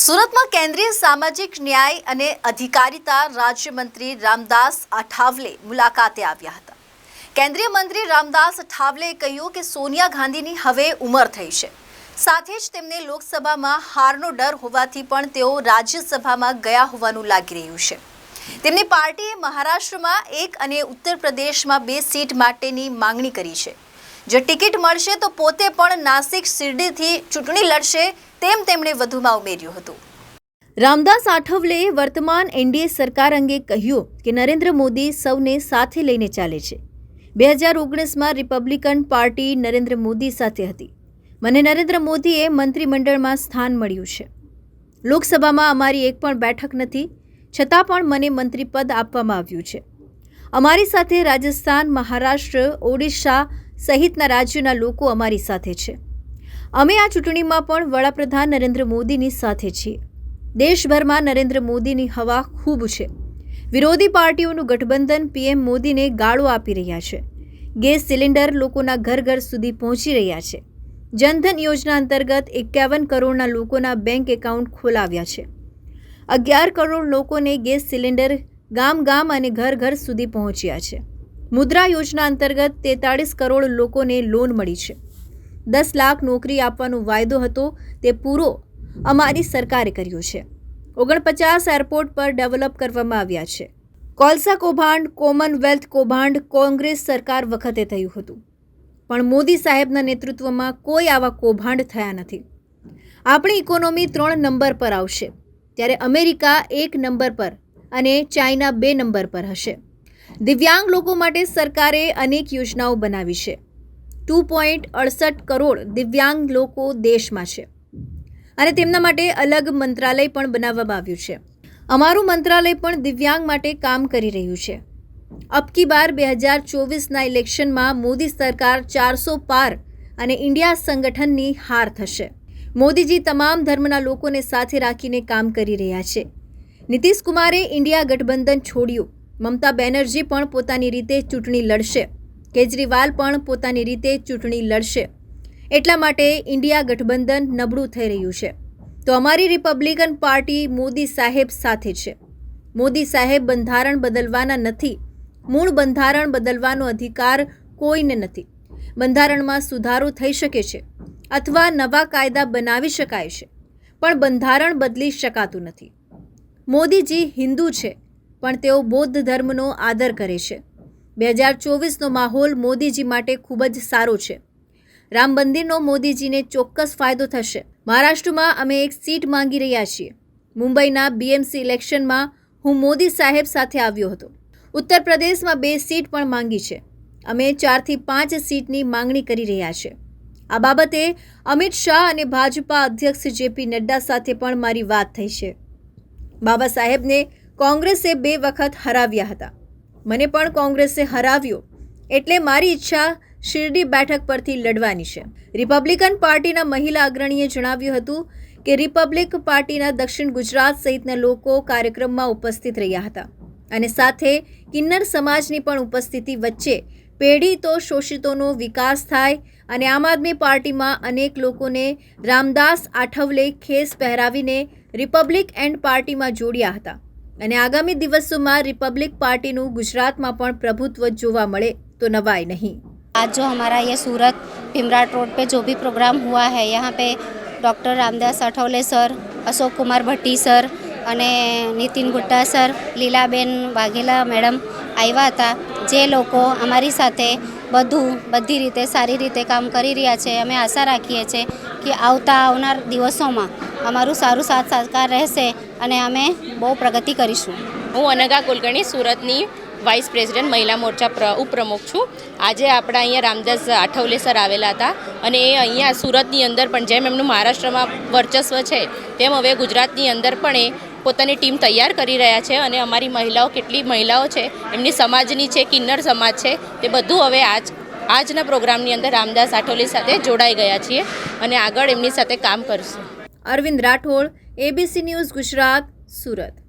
સુરતમાં કેન્દ્રીય સામાજિક ન્યાય અને અધિકારિતા રાજ્યમંત્રી રામદાસ આઠાવલે મુલાકાતે આવ્યા હતા. કેન્દ્રીય મંત્રી રામદાસ આઠાવલેએ કહ્યું કે સોનિયા ગાંધીની હવે ઉંમર થઈ છે. સાથે જ તેમને લોકસભામાં હારનો ડર હોવાથી પણ તેઓ રાજ્યસભામાં ગયા હોવાનું લાગી રહ્યું છે. તેમની પાર્ટીએ મહારાષ્ટ્રમાં એક અને ઉત્તર પ્રદેશમાં બે સીટ માટેની માંગણી કરી છે. જો ટિકિટ મળશે તો પોતે પણ નાસિક શિરડીથી ચૂંટણી લડશે તેમ તેમણે વધુમાં ઉમેર્યું હતું. રામદાસ આઠવલેએ વર્તમાન એનડીએ સરકાર અંગે કહ્યું કે નરેન્દ્ર મોદી સૌને સાથે લઈને ચાલે છે. બે હજાર ઓગણીસમાં રિપબ્લિકન પાર્ટી નરેન્દ્ર મોદી સાથે હતી. મને નરેન્દ્ર મોદીએ મંત્રીમંડળમાં સ્થાન મળ્યું છે. લોકસભામાં અમારી એક પણ બેઠક નથી, છતાં પણ મને મંત્રીપદ આપવામાં આવ્યું છે. અમારી સાથે રાજસ્થાન, મહારાષ્ટ્ર, ઓડિશા સહિતના રાજ્યોના લોકો અમારી સાથે છે. અમે આ ચૂંટણીમાં પણ વડાપ્રધાન નરેન્દ્ર મોદીની સાથે છીએ. દેશભરમાં નરેન્દ્ર મોદીની હવા ખૂબ છે. વિરોધી પાર્ટીઓનું ગઠબંધન પીએમ મોદીને ગાળો આપી રહ્યા છે. ગેસ સિલિન્ડર લોકોના ઘર ઘર સુધી પહોંચી રહ્યા છે. જનધન યોજના અંતર્ગત એકાવન કરોડના લોકોના બેંક એકાઉન્ટ ખોલાવ્યા છે. અગિયાર કરોડ લોકોને ગેસ સિલિન્ડર ગામ ગામ અને ઘર ઘર સુધી પહોંચ્યા છે. મુદ્રા યોજના અંતર્ગત તેતાળીસ કરોડ લોકોને લોન મળી છે. દસ લાખ નોકરી આપવાનો વાયદો હતો તે પૂરો અમારી સરકારે કર્યો છે. ઓગણપચાસ એરપોર્ટ પર ડેવલપ કરવામાં આવ્યા છે. કોલસા કૌભાંડ, કોમનવેલ્થ કૌભાંડ કોંગ્રેસ સરકાર વખતે થયું હતું. પણ મોદી સાહેબના નેતૃત્વમાં કોઈ આવા કૌભાંડ થયા નથી. આપણી ઇકોનોમી ત્રણ નંબર પર આવશે. ત્યારે અમેરિકા એક નંબર પર અને ચાઇના બે નંબર પર હશે. દિવ્યાંગ લોકો માટે સરકારે અનેક યોજનાઓ બનાવી છે. ટુ પોઈન્ટ અડસઠ કરોડ દિવ્યાંગ લોકો દેશમાં છે. અને તેમના માટે અલગ મંત્રાલય પણ બનાવવામાં આવ્યું છે. અમારું મંત્રાલય પણ દિવ્યાંગ માટે કામ કરી રહ્યું છે. અબકી બાર બે હજાર ચોવીસના ઇલેક્શનમાં મોદી સરકાર ચારસો પાર અને ઇન્ડિયા સંગઠનની હાર થશે. મોદીજી તમામ ધર્મના લોકોને સાથે રાખીને કામ કરી રહ્યા છે. નીતિશ કુમારે ઇન્ડિયા ગઠબંધન છોડ્યું. મમતા બેનર્જી પણ પોતાની રીતે ચૂંટણી લડશે. કેજરીવાલ પણ પોતાની રીતે ચૂંટણી લડશે. એટલા માટે ઇન્ડિયા ગઠબંધન નબળું થઈ રહ્યું છે. તો અમારી રિપબ્લિકન પાર્ટી મોદી સાહેબ સાથે છે. મોદી સાહેબ બંધારણ બદલવાના નથી. મૂળ બંધારણ બદલવાનો અધિકાર કોઈને નથી. બંધારણમાં સુધારો થઈ શકે છે અથવા નવા કાયદા બનાવી શકાય છે, પણ બંધારણ બદલી શકાતું નથી. મોદીજી હિન્દુ છે, પણ તેઓ બૌદ્ધ ધર્મનો આદર કરે છે. બે હજાર ચોવીસનો માહોલ મોદીજી માટે ખૂબ જ સારો છે. રામ મંદિરનો મોદીજીને ચોક્કસ ફાયદો થશે. મહારાષ્ટ્રમાં અમે એક સીટ માંગી રહ્યા છીએ. મુંબઈના બીએમસી ઇલેક્શનમાં હું મોદી સાહેબ સાથે આવ્યો હતો. ઉત્તર પ્રદેશમાં બે સીટ પણ માંગી છે. અમે ચારથી પાંચ સીટની માંગણી કરી રહ્યા છે. આ બાબતે અમિત શાહ અને ભાજપા અધ્યક્ષ જેપી નડ્ડા સાથે પણ મારી વાત થઈ છે. બાબા સાહેબને કોંગ્રેસે બે વખત હરાવ્યા હતા. મને પણ કોંગ્રેસે હરાવ્યો. એટલે મારી ઈચ્છા શિરડી બેઠક પરથી લડવાની છે. રિપબ્લિકન પાર્ટીના મહિલા અગ્રણીએ જણાવ્યું હતું કે રિપબ્લિક પાર્ટીના દક્ષિણ ગુજરાત સહિતના લોકો કાર્યક્રમમાં ઉપસ્થિત રહ્યા હતા અને સાથે કિન્નર સમાજની પણ ઉપસ્થિતિ વચ્ચે પેઢી તો શોષિતોનો વિકાસ થાય અને આમ આદમી પાર્ટીમાં અનેક લોકોને રામદાસ આઠવલે ખેસ પહેરાવીને રિપબ્લિક એન્ડ પાર્ટીમાં જોડ્યા હતા. અને આગામી દિવસોમાં રિપબ્લિક પાર્ટીનું ગુજરાતમાં પણ પ્રભુત્વ જોવા મળે તો નવાય નહીં आज जो हमारा ये सूरत भीमराट रोड पे जो भी प्रोग्राम हुआ है यहाँ पे doctor Ramdas Athaule sir Ashok Kumar Bhatti sir અને નીતિન ગુટ્ટા સર લીલાબેન વાઘેલા મેડમ આવ્યા હતા જે લોકો અમારી સાથે બધું બધી રીતે સારી રીતે કામ કરી રહ્યા છે અમે આશા રાખીએ છીએ કે આવતા આવનાર દિવસોમાં અમારું સારું સાથ સહકાર રહેશે અને અમે બહુ પ્રગતિ કરીશું. હું અનગા કુલકર્ણી સુરતની વાઇસ પ્રેસિડેન્ટ મહિલા મોરચા પ્ર ઉપપ્રમુખ છું. આજે આપણા અહીંયા રામદાસ આઠવલે સર આવેલા હતા અને એ અહીંયા સુરતની અંદર પણ જેમ એમનું મહારાષ્ટ્રમાં વર્ચસ્વ છે તેમ હવે ગુજરાતની અંદર પણ એ પોતાની ટીમ તૈયાર કરી રહ્યા છે અને અમારી મહિલાઓ કેટલી મહિલાઓ છે એમની સમાજની છે કિન્નર સમાજ છે તે બધું હવે આજ આજના પ્રોગ્રામની અંદર રામદાસ આઠવલે સાથે જોડાઈ ગયા છીએ અને આગળ એમની સાથે કામ કરશું. Arvind Rathod ABC news Gujarat Surat